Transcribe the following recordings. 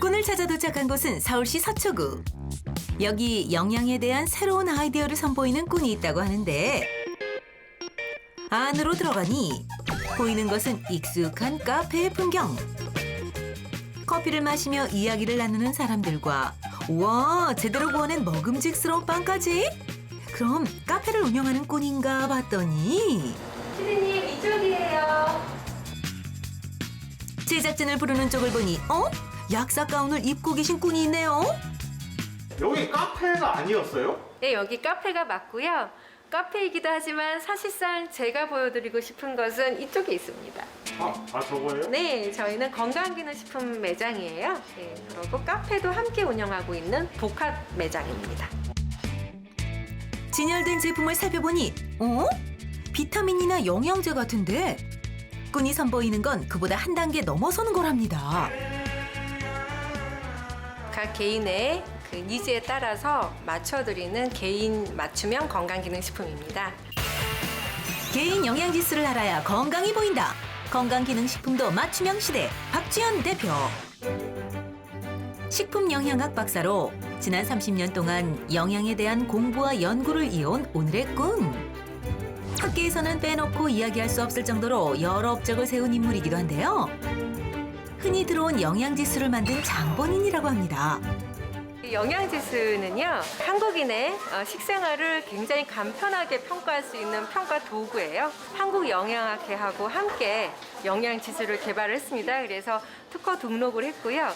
꾼을 찾아 도착한 곳은 서울시 서초구. 여기 영양에 대한 새로운 아이디어를 선보이는 꾼이 있다고 하는데 안으로 들어가니 보이는 것은 익숙한 카페의 풍경. 커피를 마시며 이야기를 나누는 사람들과 우와 제대로 구워낸 먹음직스러운 빵까지? 그럼 카페를 운영하는 꾼인가 봤더니 피디님 이쪽이에요. 제작진을 부르는 쪽을 보니 어? 약사 가운을 입고 계신 꾼이 있네요. 여기 카페가 아니었어요? 네, 여기 카페가 맞고요. 카페이기도 하지만 사실상 제가 보여드리고 싶은 것은 이쪽에 있습니다. 아, 아 저거예요? 네, 저희는 건강기능식품 매장이에요. 네, 그리고 카페도 함께 운영하고 있는 복합 매장입니다. 진열된 제품을 살펴보니 어? 비타민이나 영양제 같은데 꾼이 선보이는 건 그보다 한 단계 넘어서는 거랍니다. 각 개인의 그 니즈에 따라서 맞춰드리는 개인 맞춤형 건강기능식품입니다. 개인 영양 지수를 알아야 건강이 보인다. 건강기능식품도 맞춤형 시대 박지연 대표. 식품 영양학 박사로 지난 30년 동안 영양에 대한 공부와 연구를 이어온 오늘의 꾼. 학계에서는 빼놓고 이야기할 수 없을 정도로 여러 업적을 세운 인물이기도 한데요. 흔히 들어온 영양 지수를 만든 장본인이라고 합니다. 이 영양지수는요 한국인의 어, 식생활을 굉장히 간편하게 평가할 수 있는 평가 도구예요. 한국영양학회하고 함께 영양지수를 개발을 했습니다. 그래서 특허 등록을 했고요.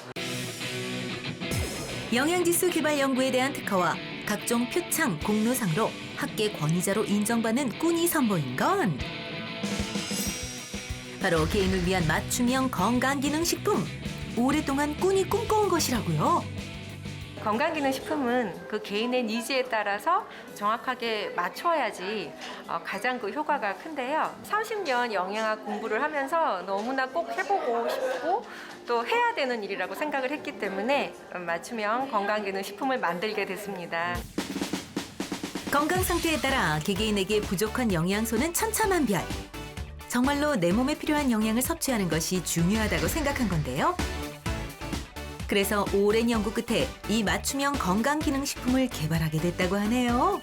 영양지수 개발 연구에 대한 특허와 각종 표창, 공로상으로 학계 권위자로 인정받는 꾼이 선보인 건 바로 개인을 위한 맞춤형 건강기능식품. 오랫동안 꾼이 꿈꿔온 것이라고요. 건강기능식품은 그 개인의 니즈에 따라서 정확하게 맞춰야지 어, 가장 그 효과가 큰데요. 30년 영양학 공부를 하면서 너무나 꼭 해보고 싶고 또 해야 되는 일이라고 생각을 했기 때문에 맞춤형 건강기능식품을 만들게 됐습니다. 건강 상태에 따라 개개인에게 부족한 영양소는 천차만별. 정말로 내 몸에 필요한 영양을 섭취하는 것이 중요하다고 생각한 건데요. 그래서 오랜 연구 끝에 이 맞춤형 건강기능식품을 개발하게 됐다고 하네요.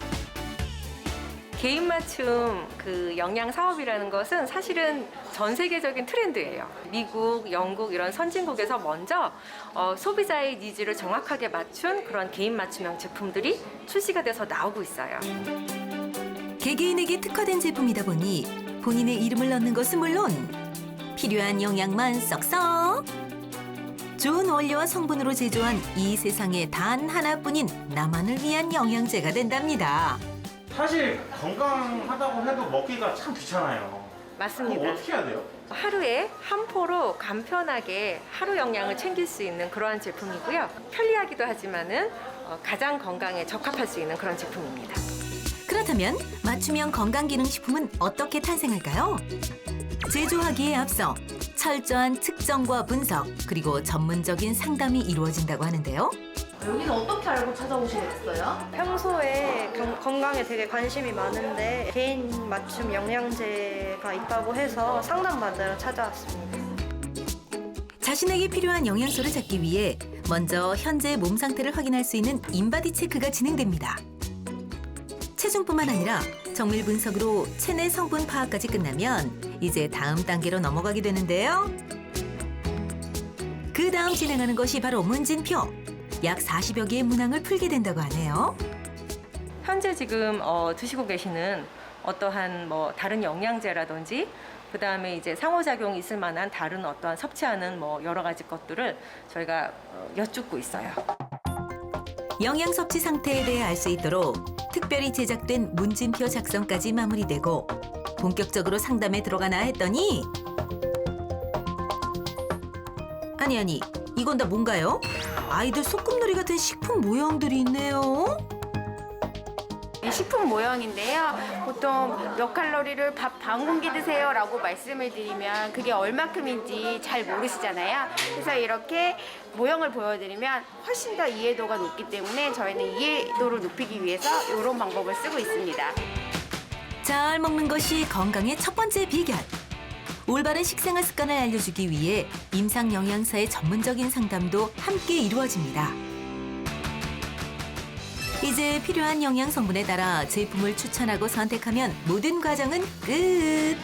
개인 맞춤 그 영양 사업이라는 것은 사실은 전 세계적인 트렌드예요. 미국, 영국 이런 선진국에서 먼저 어, 소비자의 니즈를 정확하게 맞춘 그런 개인 맞춤형 제품들이 출시가 돼서 나오고 있어요. 개개인에게 특화된 제품이다 보니 본인의 이름을 넣는 것은 물론 필요한 영양만 쏙쏙 좋은 원료와 성분으로 제조한 이 세상에 단 하나뿐인 나만을 위한 영양제가 된답니다. 사실 건강하다고 해도 먹기가 참 귀찮아요. 맞습니다. 어떻게 해야 돼요? 하루에 한 포로 간편하게 하루 영양을 챙길 수 있는 그러한 제품이고요. 편리하기도 하지만은 어, 가장 건강에 적합할 수 있는 그런 제품입니다. 그렇다면 맞춤형 건강기능식품은 어떻게 탄생할까요? 제조하기에 앞서 철저한 측정과 분석 그리고 전문적인 상담이 이루어진다고 하는데요. 여기는 어떻게 알고 찾아오시겠어요? 평소에 경- 건강에 되게 관심이 많은데 개인 맞춤 영양제가 있다고 해서 상담받으러 찾아왔습니다. 자신에게 필요한 영양소를 찾기 위해 먼저 현재 몸 상태를 확인할 수 있는 인바디 체크가 진행됩니다. 체중뿐만 아니라 정밀 분석으로 체내 성분 파악까지 끝나면 이제 다음 단계로 넘어가게 되는데요. 그 다음 진행하는 것이 바로 문진표. 약 40여 개의 문항을 풀게 된다고 하네요. 현재 지금 어, 드시고 계시는 어떠한 뭐 다른 영양제라든지 그 다음에 이제 상호작용이 있을 만한 다른 어떠한 섭취하는 뭐 여러 가지 것들을 저희가 어, 여쭙고 있어요. 영양 섭취 상태에 대해 알 수 있도록 특별히 제작된 문진표 작성까지 마무리되고 본격적으로 상담에 들어가나 했더니 아니 아니 이건 다 뭔가요? 아이들 소꿉놀이 같은 식품 모형들이 있네요. 식품 모형인데요. 보통 몇 칼로리를 밥 반 공기 드세요라고 말씀을 드리면 그게 얼마큼인지 잘 모르시잖아요. 그래서 이렇게 모형을 보여드리면 훨씬 더 이해도가 높기 때문에 저희는 이해도를 높이기 위해서 이런 방법을 쓰고 있습니다. 잘 먹는 것이 건강의 첫 번째 비결. 올바른 식생활 습관을 알려주기 위해 임상 영양사의 전문적인 상담도 함께 이루어집니다. 이제 필요한 영양 성분에 따라 제품을 추천하고 선택하면 모든 과정은 끝.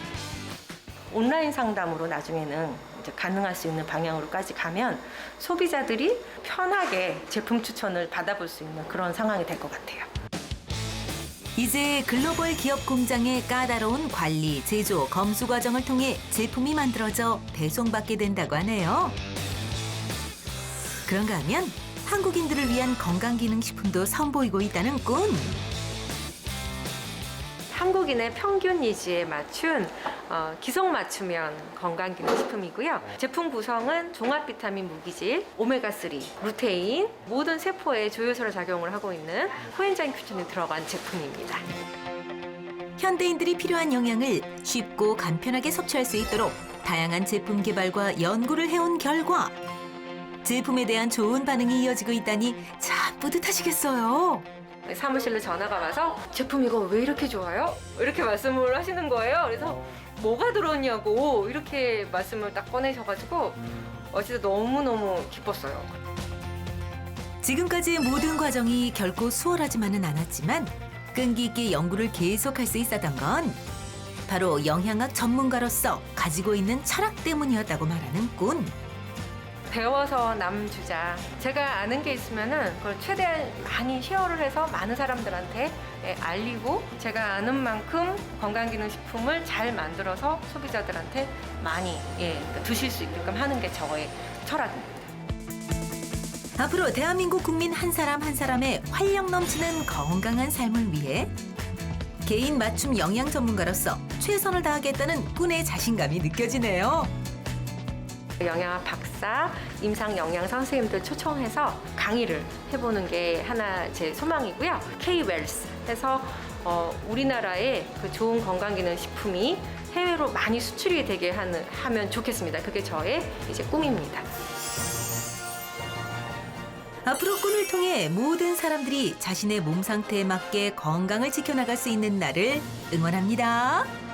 온라인 상담으로 나중에는 이제 가능할 수 있는 방향으로까지 가면 소비자들이 편하게 제품 추천을 받아볼 수 있는 그런 상황이 될 것 같아요. 이제 글로벌 기업 공장의 까다로운 관리, 제조, 검수 과정을 통해 제품이 만들어져 배송받게 된다고 하네요. 그런가 하면 한국인들을 위한 건강기능식품도 선보이고 있다는 꾼. 한국인의 평균 니즈에 맞춘 어, 기성 맞춤형 건강기능식품이고요. 제품 구성은 종합 비타민 무기질, 오메가3, 루테인, 모든 세포에 조효소로 작용을 하고 있는 코엔자임 큐틴이 들어간 제품입니다. 현대인들이 필요한 영양을 쉽고 간편하게 섭취할 수 있도록 다양한 제품 개발과 연구를 해온 결과 제품에 대한 좋은 반응이 이어지고 있다니 참 뿌듯하시겠어요. 사무실로 전화가 와서 제품 이거 왜 이렇게 좋아요? 이렇게 말씀을 하시는 거예요. 그래서 뭐가 들었냐고 이렇게 말씀을 딱 꺼내셔가지고 어, 진짜 너무너무 기뻤어요. 지금까지의 모든 과정이 결코 수월하지만은 않았지만 끈기 있게 연구를 계속할 수 있었던 건 바로 영양학 전문가로서 가지고 있는 철학 때문이었다고 말하는 꾼. 배워서 남주자. 제가 아는 게 있으면은 그걸 최대한 많이 쉐어를 해서 많은 사람들한테 예, 알리고 제가 아는 만큼 건강기능식품을 잘 만들어서 소비자들한테 많이 예, 드실 수 있게끔 하는 게 저의 철학입니다. 앞으로 대한민국 국민 한 사람 한 사람의 활력 넘치는 건강한 삶을 위해 개인 맞춤 영양 전문가로서 최선을 다하겠다는 꾼의 자신감이 느껴지네요. 영양학 박사, 임상 영양 선생님들 초청해서 강의를 해보는 게 하나 제 소망이고요. K-웰스 해서 어, 우리나라의 그 좋은 건강기능 식품이 해외로 많이 수출이 되게 하는, 하면 좋겠습니다. 그게 저의 이제 꿈입니다. 앞으로 꾼을 통해 모든 사람들이 자신의 몸 상태에 맞게 건강을 지켜나갈 수 있는 날을 응원합니다.